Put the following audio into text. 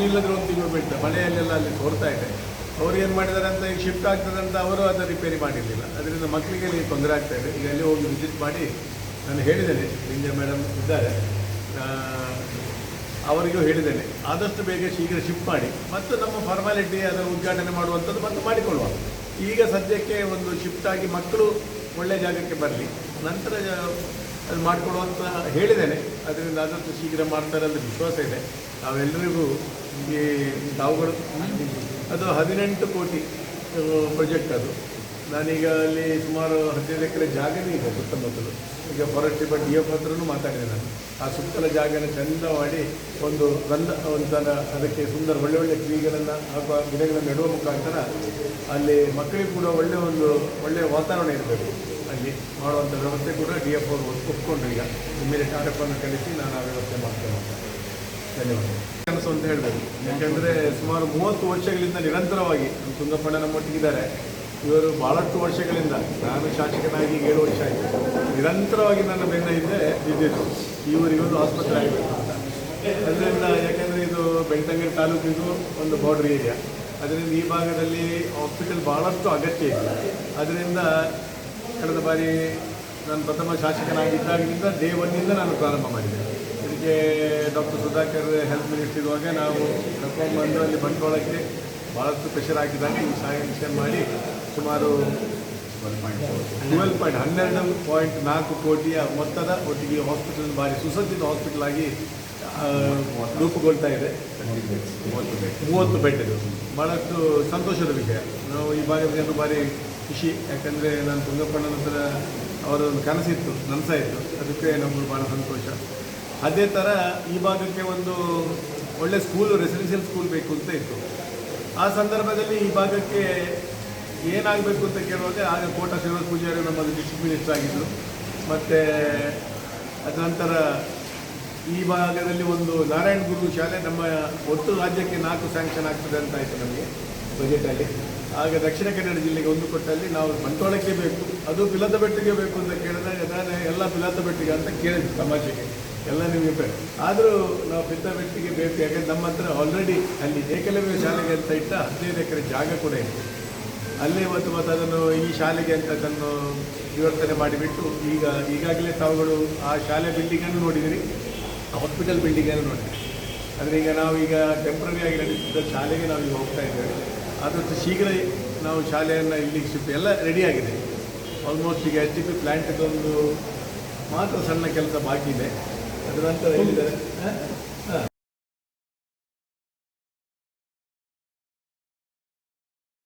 ಈಗ ಇಲ್ಲದ್ರೆ ಒಂದು ತಿಂಗಳು ಮಳೆಯಲ್ಲೆಲ್ಲ ಅಲ್ಲಿ ತೋರ್ತಾ ಇದೆ. ಅವ್ರು ಏನು ಮಾಡಿದ್ದಾರೆ ಅಂತ ಈಗ ಶಿಫ್ಟ್ ಆಗ್ತದೆ ಅಂತ ಅವರು ಅದನ್ನು ರಿಪೇರಿ ಮಾಡಿರಲಿಲ್ಲ. ಅದರಿಂದ ಮಕ್ಕಳಿಗೆ ಇಲ್ಲಿ ತೊಂದರೆ ಆಗ್ತಾ ಇದೆ. ಈಗ ಅಲ್ಲಿ ಹೋಗಿ ವಿಸಿಟ್ ಮಾಡಿ ನಾನು ಹೇಳಿದ್ದೇನೆ ಇಂಜ ಮೇಡಮ್ ಇದ್ದಾರೆ. ಅವರಿಗೂ ಹೇಳಿದ್ದೇನೆ. ಆದಷ್ಟು ಬೇಗ ಶೀಘ್ರ ಶಿಫ್ಟ್ ಮಾಡಿ. ಮತ್ತು ನಮ್ಮ ಫಾರ್ಮಾಲಿಟಿ ಅದರ ಉದ್ಘಾಟನೆ ಮಾಡುವಂಥದ್ದು ಮತ್ತು ಮಾಡಿಕೊಳ್ಳುವ. ಈಗ ಸದ್ಯಕ್ಕೆ ಒಂದು ಶಿಫ್ಟ್ ಆಗಿ ಮಕ್ಕಳು ಒಳ್ಳೆಯ ಜಾಗಕ್ಕೆ ಬರಲಿ. ನಂತರ ಅದು ಮಾಡಿಕೊಡುವಂತ ಹೇಳಿದ್ದೇನೆ. ಅದರಿಂದ ಆದಷ್ಟು ಶೀಘ್ರ ಮಾಡ್ತಾರೆ ಅಂತ ವಿಶ್ವಾಸ ಇದೆ. ನಾವೆಲ್ಲರಿಗೂ ಈ ತಾವುಗಳು ಅದು ಹದಿನೆಂಟು ಕೋಟಿ ಪ್ರಾಜೆಕ್ಟ್ ಅದು. ನಾನೀಗ ಅಲ್ಲಿ ಸುಮಾರು ಹದಿನೈದು ಎಕರೆ ಜಾಗನೇ ಇದೆ ಸುತ್ತಮುತ್ತಲು. ಈಗ ಫಾರೆಸ್ಟ್ ಡಿಪಾರ್ಟ್ ಡಿ ಎಫ್ ಹತ್ರನೂ ಮಾತಾಡಿದೆ ನಾನು. ಆ ಸುತ್ತಲ ಜಾಗನ ಚಂದ ಮಾಡಿ ಒಂದು ಗಂಧ, ಒಂಥರ ಅದಕ್ಕೆ ಸುಂದರ ಒಳ್ಳೆ ಒಳ್ಳೆ ಕಿವಿಗಳನ್ನು ಆ ಗಿಡಗಳನ್ನು ನೆಡುವ ಮುಖಾಂತರ ಅಲ್ಲಿ ಮಕ್ಕಳಿಗೆ ಕೂಡ ಒಳ್ಳೆ ಒಂದು ಒಳ್ಳೆಯ ವಾತಾವರಣ ಇರಬೇಕು. ಅಲ್ಲಿ ಮಾಡುವಂಥ ವ್ಯವಸ್ಥೆ ಕೂಡ ಡಿ ಎಫ್ ಅವರು ಒಪ್ಪಿಕೊಂಡು ಈಗ. ಎಫ್ ಅನ್ನು ಕಳಿಸಿ ನಾನು ಆ ವ್ಯವಸ್ಥೆ ಮಾಡ್ತೇನೆ ಧನ್ಯವಾದ ಕೆಲಸ ಅಂತ ಹೇಳಬೇಕು. ಯಾಕೆಂದರೆ ಸುಮಾರು ಮೂವತ್ತು ವರ್ಷಗಳಿಂದ ನಿರಂತರವಾಗಿ ನಮ್ಮ ತುಂಗಪ್ಪಣ್ಣ ನಮ್ಮೊಟ್ಟಿಗಿದ್ದಾರೆ. ಇವರು ಭಾಳಷ್ಟು ವರ್ಷಗಳಿಂದ, ನಾನು ಶಾಸಕನಾಗಿ ಏಳು ವರ್ಷ ಆಯಿತು. ನಿರಂತರವಾಗಿ ನನ್ನ ಬೆನ್ನ ಹಿಂದೆ ಬಿದ್ದಿದ್ದು ಇವರು ಊರಿಗೊಂದು ಆಸ್ಪತ್ರೆ ಆಗಬೇಕು ಅಂತ. ಅದರಿಂದ ಯಾಕೆಂದರೆ ಇದು ಬೆಳ್ತಂಗಡಿ ತಾಲೂಕಿಗೂ ಒಂದು ಬಾರ್ಡ್ರ್ ಏರಿಯಾ ಅದರಿಂದ ಈ ಭಾಗದಲ್ಲಿ ಹಾಸ್ಪಿಟಲ್ ಭಾಳಷ್ಟು ಅಗತ್ಯ ಇದೆ. ಅದರಿಂದ ಕಳೆದ ಬಾರಿ ನಾನು ಪ್ರಥಮ ಶಾಸಕನಾಗಿದ್ದಾಗಿನಿಂದ ಡೇ ಒನ್ನಿಂದ ನಾನು ಪ್ರಾರಂಭ ಮಾಡಿದೆ. ಇದಕ್ಕೆ ಡಾಕ್ಟರ್ ಸುಧಾಕರ್ ಹೆಲ್ತ್ ಮಿನಿಸ್ಟರ್ ಇರುವಾಗ ನಾವು ಕರ್ಕೊಂಡ್ಬಂದು ಅಲ್ಲಿ ಬಂಡವಾಳಕ್ಕೆ ಭಾಳಷ್ಟು ಪ್ರೆಷರ್ ಹಾಕಿದಾಗ ಈ ಸ್ಯಾಂಕ್ಷನ್ ಮಾಡಿ ಸುಮಾರು ಟ್ವೆಲ್ ಪಾಯಿಂಟ್ ಹನ್ನೆರಡು ಪಾಯಿಂಟ್ ನಾಲ್ಕು ಕೋಟಿಯ ಮೊತ್ತದ ಒಟ್ಟಿಗೆ ಹಾಸ್ಪಿಟಲ್ ಭಾರಿ ಸುಸಜ್ಜಿತ ಹಾಸ್ಪಿಟಲ್ ಆಗಿ ರೂಪುಗೊಳ್ತಾ ಇದೆ. ಮೂವತ್ತು ಬೆಡ್. ಇದು ಭಾಳಷ್ಟು ಸಂತೋಷದ ವಿಷಯ. ನಾವು ಈ ಬಾರಿ ಒಂದು ಭಾರಿ ಖುಷಿ. ಯಾಕಂದರೆ ನಾನು ತುಂಗಪ್ಪಣ್ಣ ಹತ್ರ ಅವರ ಒಂದು ಕನಸಿತ್ತು ಇತ್ತು ಅದಕ್ಕೆ ನಮಗೆ ಭಾಳ ಸಂತೋಷ. ಅದೇ ಥರ ಈ ಭಾಗಕ್ಕೆ ಒಂದು ಒಳ್ಳೆ ಸ್ಕೂಲು ರೆಸಿಡೆನ್ಷಿಯಲ್ ಸ್ಕೂಲ್ ಬೇಕು ಅಂತ ಇತ್ತು. ಆ ಸಂದರ್ಭದಲ್ಲಿ ಈ ಭಾಗಕ್ಕೆ ಏನಾಗಬೇಕು ಅಂತ ಕೇಳುವಾಗ ಆಗ ಕೋಟ ಶ್ರೀನಿವಾಸ ಪೂಜಾರಿ ನಮ್ಮದು ಡಿಸ್ಟ್ರಿಕ್ಟ್ ಮಿನಿಸ್ಟರ್ ಆಗಿದ್ದರು ಮತ್ತು ನಂತರ ಈ ಭಾಗದಲ್ಲಿ ಒಂದು ನಾರಾಯಣ ಗುರು ಶಾಲೆ ನಮ್ಮ ಒಟ್ಟು ರಾಜ್ಯಕ್ಕೆ ನಾಲ್ಕು ಸ್ಯಾಂಕ್ಷನ್ ಆಗ್ತದೆ ಅಂತ ಆಯಿತು ನಮಗೆ. ಬಜೆಟಲ್ಲಿ ಆಗ ದಕ್ಷಿಣ ಕನ್ನಡ ಜಿಲ್ಲೆಗೆ ಒಂದು ಕೊಟ್ಟಲ್ಲಿ ನಾವು ಬಂಟ್ವಾಳಕ್ಕೆ ಬೇಕು, ಅದು ಬಿಲದ ಬೆಟ್ಟಿಗೆ ಬೇಕು ಅಂತ ಕೇಳಿದಾಗ ನಾನು ಎಲ್ಲ ಬಿಲದ ಬೆಟ್ಟಿಗೆ ಅಂತ ಕೇಳಿದ್ವಿ ಸಮಾಜಕ್ಕೆ ಎಲ್ಲ ನಿಮಗೆ ಬೇಕು ಆದರೂ ನಾವು ಬಿದ್ದ ಬೆಟ್ಟಿಗೆ ಬೇಕು, ಯಾಕಂದರೆ ನಮ್ಮ ಹತ್ರ ಆಲ್ರೆಡಿ ಅಲ್ಲಿ ಏಕಲವ್ಯ ಶಾಲೆಗೆ ಅಂತ ಇಟ್ಟ ಹದಿನೈದು ಎಕರೆ ಜಾಗ ಕೂಡ ಇದೆ. ಅಲ್ಲೇ ಮತ್ತು ಮತ್ತು ಅದನ್ನು ಈ ಶಾಲೆಗೆ ಅಂತ ಅದನ್ನು ವಿವರ್ತನೆ ಮಾಡಿಬಿಟ್ಟು ಈಗ ಈಗಾಗಲೇ ತಾವುಗಳು ಆ ಶಾಲೆ ಬಿಲ್ಡಿಂಗನ್ನು ನೋಡಿದಿರಿ. ಹಾಸ್ಪಿಟಲ್ ಬಿಲ್ಡಿಂಗನ್ನು ನೋಡಿದಿರಿ. ಅಂದರೆ ಈಗ ನಾವೀಗ ಟೆಂಪ್ರರಿ ಆಗಿ ನಡೆಸಿದ್ದ ಶಾಲೆಗೆ ನಾವು ಈಗ ಹೋಗ್ತಾ ಇದ್ದೇವೆ. ಆದಷ್ಟು ಶೀಘ್ರ ನಾವು ಶಾಲೆಯನ್ನು ಇಲ್ಲಿಗೆ ಶಿಫ್ಟ್ ಎಲ್ಲ ರೆಡಿಯಾಗಿದೆ ಆಲ್ಮೋಸ್ಟ್ ಈಗ ಎಚ್ ಡಿ ಪಿ ಪ್ಲ್ಯಾಂಟ್ದೊಂದು ಮಾತ್ರ ಸಣ್ಣ ಕೆಲಸ ಬಾಕಿ ಇದೆ. ಅದರ ನಂತರ ಹೇಳಿದ್ದಾರೆ